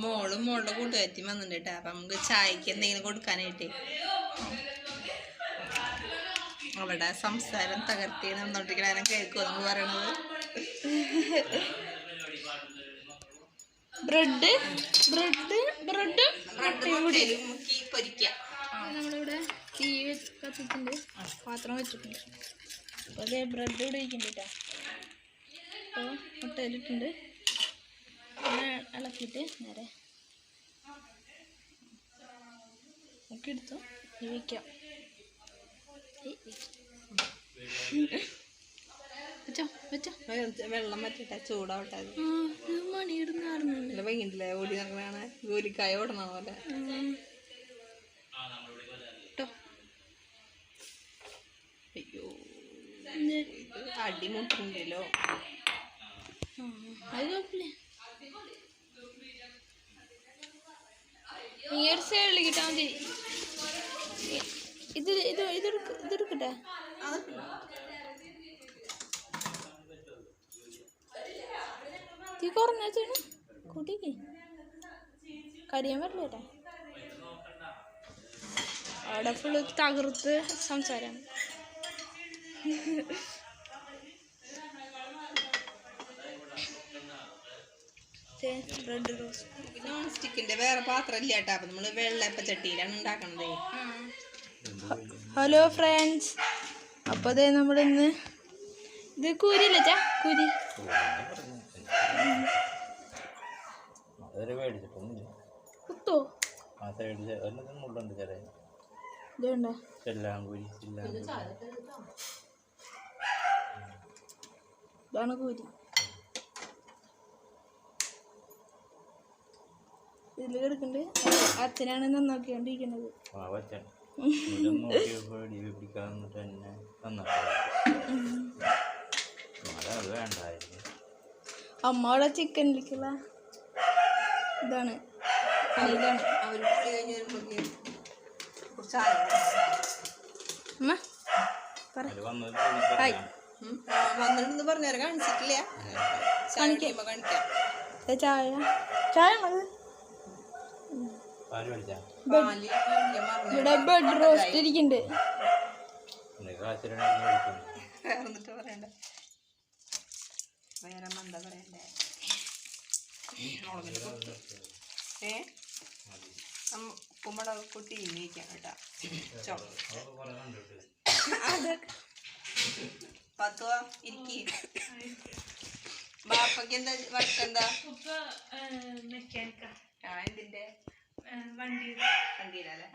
മോളും മോളുടെ കൂട്ടുകാരത്തിയും വന്നിട്ടുണ്ട് കേട്ടോ അപ്പൊ നമുക്ക് ചായക്ക് എന്തെങ്കിലും കൊടുക്കാനായിട്ട്. അവിടെ സംസാരം തകർത്തി നടന്നോണ്ടിരിക്കണ കേൾക്കുമോ നമ്മൾ പറയണത്? ബ്രെഡ്? ബ്രെഡ്? ബ്രെഡ്? പൊരിക്കാം. നമ്മളിവിടെ തീ കത്തിച്ചിട്ടുണ്ട്. പാത്രം വെച്ചിട്ടുണ്ട്. അപ്പോൾ അതേ ബ്രെഡ് ഇവിടെ ഇരിക്കുന്നുണ്ട് കേട്ടോ അപ്പോൾ മുട്ടയിലിട്ടുണ്ട്. ഇളക്കിയിട്ട് നേരെ ഒക്കെ എടുത്തു. വെച്ചോ വെച്ചോ. വെള്ളം മറ്റിട്ട ചൂടാവട്ടെ. വൈകിട്ടില്ലേ ഓടി നടക്കണ ജോലിക്കായ ഓടണ പോലെ. കേട്ടോ അയ്യോ. അടിമുട്ടുണ്ടല്ലോ. അത് കുഴപ്പമില്ല. ഈ മതി ഇത് ഇത് ഇതെടുക്ക ഇതെടുക്കട്ടെ തീ കരിയാൻ പറ്റില്ല അവിടെ ഫുള്ള് തകർത്ത് സംസാരമാണ് റെഡ് റോസ് നോൺ സ്റ്റിക്കിന്റെ വേറെ പാത്രം ഇല്ല കേട്ടോ. അപ്പൊ നമ്മൾ വെള്ളയപ്പ ചട്ടിയിലാണ് ഉണ്ടാക്കണത്. ഹലോ ഫ്രണ്ട്സ് അപ്പൊ അതെ നമ്മളിന്ന് ഇത് കുരിയല്ലേ ചാ? കുരി. കുത്തോ? ആ സൈഡിൽ എല്ലാം മുള്ളുണ്ട് ചില ഇതുണ്ടോ ഇതാണ് കുരി. ഇതിൽ കിടക്കുന്നുണ്ട് അച്ഛനാണ് നന്നാക്കിക്കൊണ്ടിരിക്കുന്നത്. അമ്മ അവിടെ ഇതാണ് കഴിഞ്ഞ് വരുമ്പോഴേക്കും ചായ അമ്മ പറ. ഹായ്. വന്നിട്ടുണ്ടെന്ന് കാണിച്ചിട്ടില്ല. ചായ കാണിക്കാം. ചായ? ചായ ഉള്ളത് പാൽ മേടിച്ചാ പാൽ മേടിക്കാൻ മറന്നു. ഇവിടെ ബെഡ് റോസ്റ്റ് ഇരിക്കുന്നുണ്ട് വേറെ എന്താ പറയണ്ടേ? മുളകിന്റെ കൊത്ത് ഏ? കുമ്പട കുട്ടി നീക്കാം കേട്ടാ. ചോ. അതൊക്കെ പത്തുവാ ഇരിക്കി. ബാപ്പക്ക് എന്താ വർക്ക് എന്താ മെക്കാനിക്ക. ആ എന്തിന്റെ വണ്ടി. വണ്ടിയിലല്ലേ?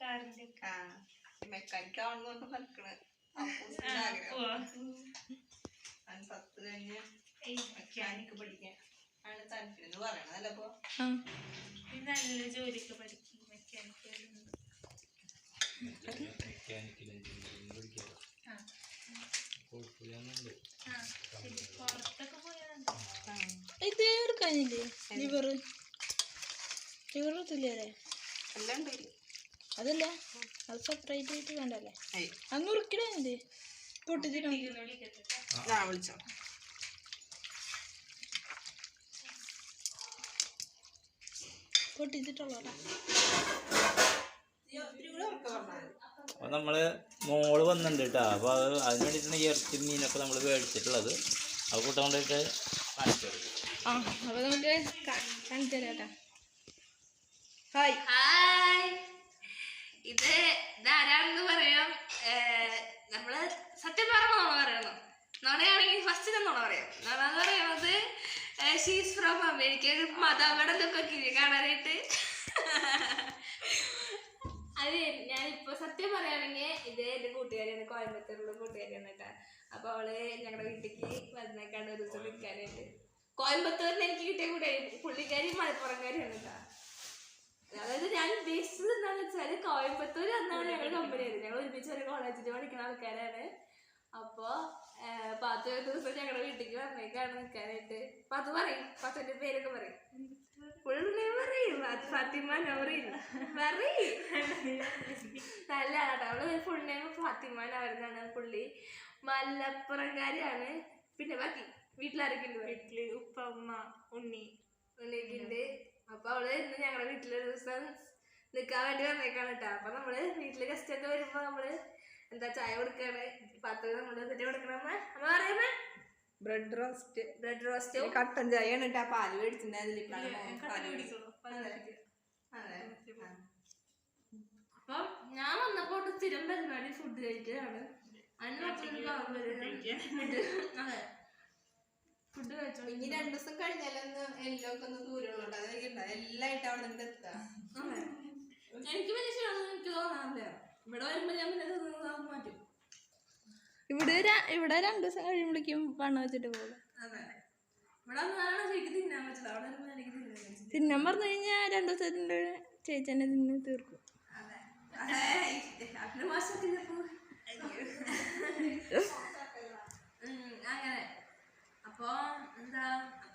കാറിന്റെ ആ മെക്കാനിക് ആവണമെന്നൊക്കെ നടക്കണ് പത്ത് കഴിഞ്ഞ് മെക്കാനിക്ക് പഠിക്കാൻ ആണ് താല്പര്യം എന്ന് പറയണതല്ല അപ്പൊ? നല്ല ജോലിയൊക്കെ പഠിക്കും മെക്കാനിക്കൽ മെക്കാനിക്കൽ എഞ്ചിനീയറിംഗ് പഠിക്കാം ഇത് എടുക്കാനില്ലേ ലിവർ ലിവർ എത്തില്ലേ എല്ലാം ഉണ്ട് ഇതിൽ. അതല്ല അത് സെപ്പറേറ്റ് ആയിട്ട് വേണ്ടല്ലേ? ഏയ്, അത് എന്ത്? പൊട്ടിച്ചിട്ടുണ്ട് ഞാൻ വിളിച്ചോ പൊട്ടിച്ചിട്ടുള്ളതാ. അപ്പോൾ നമ്മൾ മോൾ വന്നിട്ടുണ്ട് കേട്ടോ അപ്പോൾ അത് അതിന് വേണ്ടിയിട്ടാണ് ഈ ഇറച്ചി മീനൊക്കെ നമ്മൾ മേടിച്ചിട്ടുള്ളത്. അത് കൂട്ടാൻ വേണ്ടിട്ട് കാണിച്ചു ആ അപ്പോൾ നമുക്ക് കാണിച്ചു തരാം കേട്ടോ ഹായ് ഹായ് ഇത് ഇതാരാണെന്ന് പറയാം. നമ്മൾ സത്യം പറഞ്ഞോ പറയണോ. നോണയാണെങ്കിൽ ഫസ്റ്റ് നോണ പറയാം. നോണെന്ന് പറയുന്നത് ഷീസ് ഫ്രോം അമേരിക്ക മതവിടെ ലുക്കൊക്കെ കാണാനായിട്ട്. അതെ ഞാനിപ്പോ സത്യം പറയുകയാണെങ്കിൽ ഇത് എന്റെ കൂട്ടുകാരിയാണ് കോയമ്പത്തൂരിലുള്ള കൂട്ടുകാരിയാണ് കേട്ടോ. അപ്പോൾ അവൾ ഞങ്ങളുടെ വീട്ടിലേക്ക് വന്നേക്കാണ് ഒരു ദിവസം നിൽക്കാനായിട്ട് കോയമ്പത്തൂരിൽ എനിക്ക് കിട്ടിയ കൂട്ടുകാരി പുള്ളിക്കാരി മലപ്പുറംകാരിയാണ് കേട്ടോ. അതായത് ഞാൻ ഉദ്ദേശിച്ചത് എന്താണെന്ന് വെച്ചാൽ കോയമ്പത്തൂർ എന്നാണ് ഞങ്ങൾ കമ്പനി ആയിരുന്നു ഞങ്ങൾ ഒരുമിച്ച് ഒരു കോളേജിൽ പഠിക്കുന്ന ആൾക്കാരാണ്. അപ്പോൾ പത്ത് ദിവസം ഞങ്ങളുടെ വീട്ടിലേക്ക് വന്നേക്കാണ് നിൽക്കാനായിട്ട് പത്ത് പറയും പത്തിന്റെ പേരൊക്കെ പറയും. ഫുൾ നെയിം പറയും. അത് ഫാത്തിമ നവറിൻ പറയും. നല്ല ആട്ടോ അവൾ ഫുൾ നെയിം ഫാത്തിമ നവറിനാണ് പുള്ളി. മലപ്പുറംകാരിയാണ്. പിന്നെ ബാക്കി വീട്ടിലാരൊക്കെ ഉണ്ട് വീട്ടിൽ ഉപ്പ ഉമ്മ ഉണ്ണി. ഉണ്ണിയൊക്കെ ഉണ്ട് അപ്പൊ അവൾ ഇന്ന് ഞങ്ങളുടെ വീട്ടിലൊരു ദിവസം നിൽക്കാൻ വേണ്ടി വന്നേക്കാണ് കേട്ടോ അപ്പൊ നമ്മൾ വീട്ടിൽ ഗസ്റ്റ് ഒക്കെ വരുമ്പോ നമ്മൾ എന്താ ചായ കൊടുക്കാണ്? പാത്രം നമ്മൾ ഇതിന്റെ കൊടുക്കണം. അമ്മ പറയുമ്പോ ബ്രെഡ് റോസ്റ്റ് ബ്രെഡ് റോസ്റ്റ് കട്ടൻ ചായ ആണ് കേട്ടോ പാൽ മേടിച്ചിട്ടുണ്ട് അതിലിട്ടാണ് പാൽ മേടിച്ചത്. അതെ. ആ. അപ്പൊ ഞാൻ വന്നപ്പോ സ്ഥിരം പരിപാടി ഫുഡ് കഴിക്കലാണ്. അതിന് അതെ. ഫുഡ് കഴിച്ചോ ഇനി രണ്ടു ദിവസം കഴിഞ്ഞാലൊന്ന് എല്ലാം ഒക്കെ ഒന്ന് ദൂരമുള്ളൂ അവിടെ നിന്ന് എത്താം എനിക്ക് എനിക്ക് തോന്നാറില്ല ഇവിടെ വരുമ്പോ ഞാൻ പിന്നെ തിന്നത് മാറ്റും ഇവിടെ രണ്ടു ദിവസം കഴിയുമ്പോഴേക്കും പണം വെച്ചിട്ട് പോകും തിന്നാൻ പറഞ്ഞു കഴിഞ്ഞാൽ രണ്ടു ദിവസത്തിന്റെ ചേച്ചി തന്നെ തിന്ന് തീർക്കും അതെ അതെ അതിന് മാസത്തിലപ്പോ ഉം, അങ്ങനെ അപ്പൊ എന്താ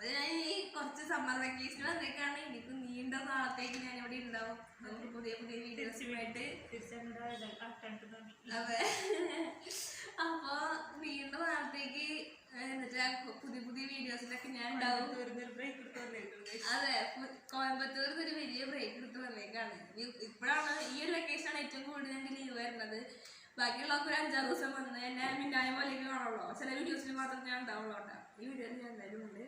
ഞാൻ ഈ കുറച്ച് സമ്മർ വെക്കേഷൻ വന്നേക്കാണ്. എനിക്ക് നീണ്ട നാളത്തേക്ക് ഞാൻ ഇവിടെ ഉണ്ടാവും. നമുക്ക് പുതിയ പുതിയ വീഡിയോസുമായിട്ട് അതെ. അപ്പൊ നീണ്ട നാളത്തേക്ക് കു- പുതിയ പുതിയ വീഡിയോസിലൊക്കെ ഞാൻ ഉണ്ടാവും. അതെ കോയമ്പത്തൂർ ഒരു വലിയ ബ്രേക്ക് എടുത്ത് വന്നേക്കാണ്. ഇപ്പോഴാണ് ഈ ഒരു വെക്കേഷനാണ് ഏറ്റവും കൂടുതൽ ഞങ്ങൾക്ക് ലീവ് വരുന്നത്. ബാക്കിയുള്ളവർക്ക് ഒരു അഞ്ചാറ് ദിവസം വന്ന് എന്നെ മിന്നായ പോലെ കാണുള്ളൂ. ചില വീഡിയോസിൽ മാത്രം ഞാൻ ഉണ്ടാവുള്ളൂ കേട്ടോ. ഈ വീഡിയോയിൽ ഞാൻ എന്തായാലും ഉണ്ട്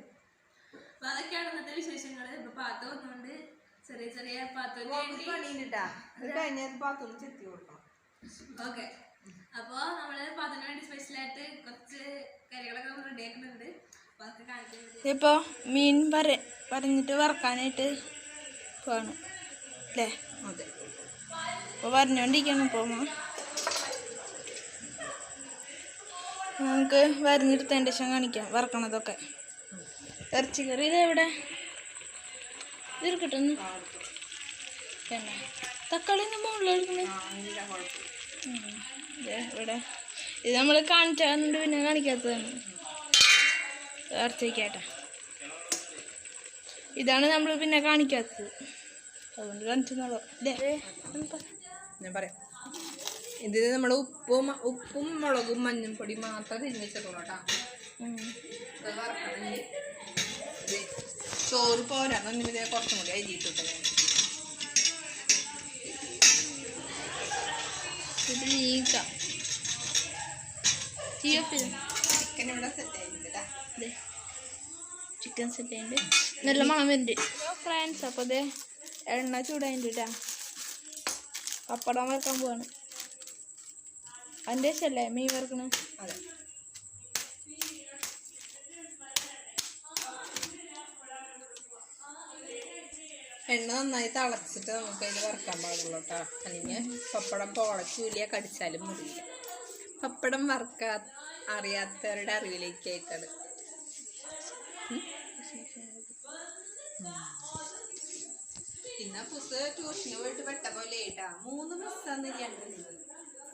അപ്പൊ അതൊക്കെയാണ് ഇന്നത്തെ വിശേഷങ്ങൾ ഇപ്പൊ പാത്ത വന്നുകൊണ്ട് ചെറിയ ചെറിയ ഇത് കഴിഞ്ഞാൽ ചെത്തി കൊടുക്കണം. ഓക്കെ. അപ്പോ നമ്മൾ പാത്തിന് വേണ്ടി സ്പെഷ്യലായിട്ട് കുറച്ച് കറികളൊക്കെ നമ്മൾ റെഡി ആക്കുന്നുണ്ട്. ഇപ്പൊ മീൻ പറ പറഞ്ഞിട്ട് വറക്കാനായിട്ട് പോവാണ്. അല്ലേ അതെ. അപ്പോൾ പറഞ്ഞോണ്ടിരിക്കണം ഇപ്പോൾ അമ്മ നമുക്ക് വരഞ്ഞെടുത്തതിന്റെ ശേഷം കാണിക്കാം വറക്കണതൊക്കെ. ഇറച്ചിക്കറി ഇതെവിടെ എവിടെ? ഇത് കിട്ടുന്നു. പിന്നെ തക്കാളി നമ്മൾ ഇവിടെ. ഇത് നമ്മൾ കാണിച്ചുണ്ട് പിന്നെ കാണിക്കാത്തതാണ്. ഇറച്ചിക്കാട്ടെ ഇതാണ് നമ്മൾ പിന്നെ കാണിക്കാത്തത്. അതുകൊണ്ട് കാണിച്ചെന്നുള്ളൂ ഞാൻ പറയാം. ഇത് നമ്മൾ ഉപ്പും ഉപ്പും മുളകും മഞ്ഞൾപ്പൊടി മാത്രം തിരിഞ്ഞ് വെച്ചിട്ടുള്ളൂ കേട്ടോ ചോറ് പോരാന്ന് ഇതേ കുറച്ചും കൂടി അരിയിട്ടിട്ട് ഇത് നീക്കാം. ചിക്കൻ ഇവിടെ സെറ്റ് ആയിട്ടില്ല ചിക്കൻ സെറ്റ് ഉണ്ട് നല്ല മണം വരുന്നുണ്ട് ഫ്രണ്ട്സ് അപ്പോൾ അതെ എണ്ണ ചൂടായിട്ടാ പപ്പടം വറക്കാൻ പോവാണ്. അതിന്റെ ശല്ലേ മീൻ വറുക്കണ? അതെ. എണ്ണ നന്നായി തിളച്ചിട്ട് നമുക്ക് അതിൽ വറക്കാൻ പാടുള്ളൂ കേട്ടോ അല്ലെങ്കിൽ പപ്പടം പോളച്ചൂലിയ കടിച്ചാലും മുറിയില്ല പപ്പടം വറക്കാ അറിയാത്തവരുടെ അറിവിലേക്ക് ആയിട്ടത് പിന്നെ പുസ്തക ട്യൂഷന് പോയിട്ട് പെട്ട പോലെ ആയിട്ടാ മൂന്ന് ബസ്സാന്ന് രണ്ടത്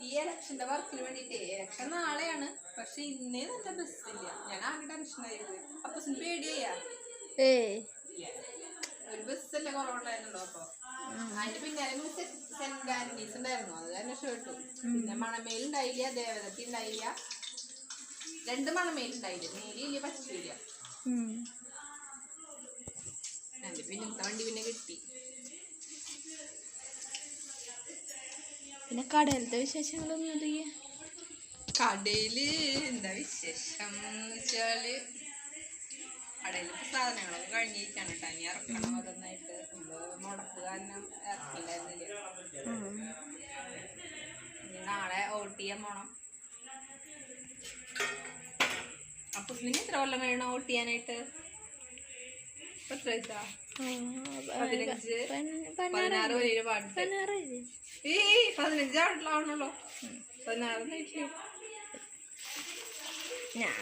ഈ ഇലക്ഷന്റെ വർക്കിന് വേണ്ടിട്ടേ ഇലക്ഷൻ നാളെയാണ്. പക്ഷെ ഇന്നേ നല്ല ബസ്സില്ല ഞാൻ ആകെ ടെൻഷനായി ആയിരുന്നു. അപ്പൊ പേടിയാ ബസ് ഒരു ബസ്സല്ലേ കുറവുണ്ടായിരുന്നുള്ളൂ അപ്പൊ. അതിന്റെ പിന്നാലെ സെന്റ് ആന്റണീസ് ഉണ്ടായിരുന്നു. അത് തന്നെ ഷർട്ടു പിന്നെ മണമേൽ ഉണ്ടായില്ല ദേവദത്തി ഉണ്ടായില്ല. രണ്ട് മണമേൽ ഉണ്ടായില്ല. നേരിയില്ല പച്ചില്ല ഉം. എന്റെ പിന്നത്തെ വണ്ടി പിന്നെ കിട്ടി. പിന്നെ കടയിലത്തെ വിശേഷങ്ങളൊന്നും അറിയ കടയിൽ എന്താ വിശേഷം എന്ന് വെച്ചാൽ ഇപ്പൊ സാധനങ്ങളൊക്കെ കഴിഞ്ഞിരിക്കാണ് കേട്ടോ. ഇനി ഇറക്കണം ഓരോന്നായിട്ട് മുടക്ക് കാരണം ഇറക്കില്ലായിരുന്നില്ല? നാളെ ഓട്ട് ചെയ്യാൻ പോണം. അപ്പൊ പിന്നെ എത്ര കൊല്ലം വേണം ഓട്ട് ചെയ്യാനായിട്ട്? എത്ര പതിനഞ്ച്? പതിനാറ് വരെ പാടില്ല. ഈ പതിനഞ്ചാവണല്ലോ ഞാൻ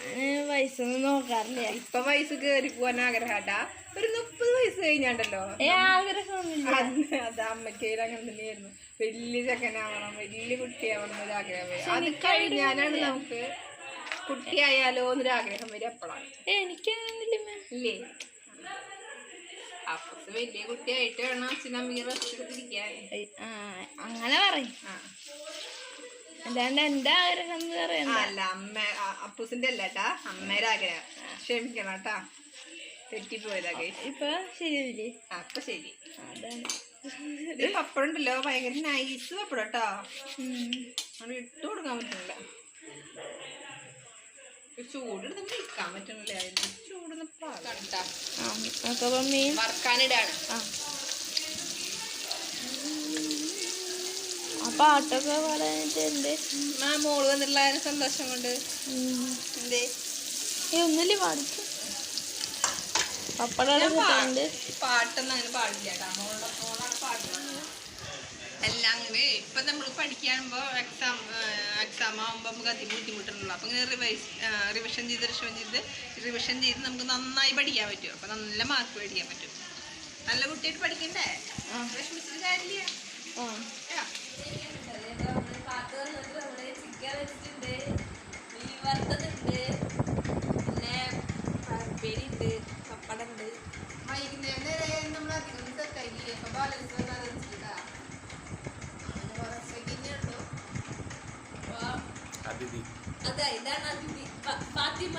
വയസ്സൊന്നും നോക്കാറില്ല. ഇപ്പൊ വയസ്സ് കേറി പോവാൻ ആഗ്രഹട്ടാ. ഒരു മുപ്പത് വയസ്സ് കഴിഞ്ഞാണ്ടല്ലോ. അത് അമ്മയ്ക്കയിൽ അങ്ങനെ തന്നെയായിരുന്നു. വലിയ ചെക്കനാവണം വലിയ കുട്ടിയാവണം ഒരു ആഗ്രഹം അത് കഴിഞ്ഞാലാണ് നമുക്ക് കുട്ടിയായാലോ എന്നൊരു ആഗ്രഹം വരും എപ്പോഴാണ് ഇല്ലേ? അപ്പൊ വലിയ കുട്ടിയായിട്ട് വേണം അച്ഛനമ്മയ്ക്ക് റെസ്റ്റ് എടുത്തിരിക്കാൻ. ആ അങ്ങനെ പറയും. അല്ലാണ്ട് എന്റെ ആഗ്രഹം എന്ന് പറയുന്നത് അല്ല അമ്മ അപ്പൂസിന്റെ അല്ല കേട്ടാ അമ്മയുടെ ആഗ്രഹം. ക്ഷമിക്കണം കേട്ടാ തെറ്റിപ്പോയതാ ഇപ്പൊ ശരിയല്ലേ അപ്പൊ ശരി. അതാണ്. പപ്പടം ഉണ്ടല്ലോ ഭയങ്കര നൈസ് പപ്പടം കേട്ടോ. അവിടെ ഇട്ട് കൊടുക്കാൻ പറ്റുന്നില്ല. ചൂടെടുത്ത് കഴിക്കാൻ പറ്റുന്നില്ല അതിന്റെ അപ്പൊ മീൻ വറക്കാനിടാണ്. ആ. ആ പാട്ടൊക്കെ പാടാനായിട്ട് എന്ത്? ആ മോൾ വന്നിട്ടുള്ള ആ ഒരു സന്തോഷം കൊണ്ട്. എന്തേ? ഏ ഒന്നുമില്ല പപ്പടം പാട്ടൊന്നും അങ്ങനെ പാടില്ല കേട്ടോ. എല്ലാം അങ്ങനെ ഇപ്പം നമ്മൾ പഠിക്കുമ്പോൾ എക്സാം എക്സാം ആകുമ്പോൾ നമുക്ക് അതി ബുദ്ധിമുട്ടുണ്ടല്ലോ അപ്പം ഇങ്ങനെ റിവൈസ് റിവിഷൻ ചെയ്ത് റിവിഷൻ ചെയ്ത് റിവിഷൻ ചെയ്ത് നമുക്ക് നന്നായി പഠിക്കാൻ പറ്റും. അപ്പം നല്ല മാർക്ക് മേടിക്കാൻ പറ്റും. നല്ല കുട്ടിയായിട്ട് പഠിക്കണ്ടേ? വിഷമിച്ചിട്ട് കാര്യമില്ല. പിന്നെ വൈകുന്നേരം നമ്മൾ അധികം സെറ്റാക്കി അപ്പൊ ബാലൻസ് വന്നാൽ അതിഥി. അതെ ഇതാണ് അതിഥി. ഫാത്തിമ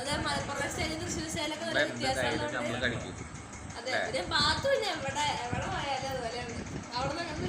അതെ മലപ്പുറം സ്റ്റൈലും തൃശ്ശൂർ സ്റ്റൈലൊക്കെ നല്ല വ്യത്യാസമുള്ളതുകൊണ്ട് അതെ പിന്നെ പാത്തുവില്ല എവിടെ എവിടെ പോയാലും അതുപോലെയാണ്. അവിടെ നിന്ന്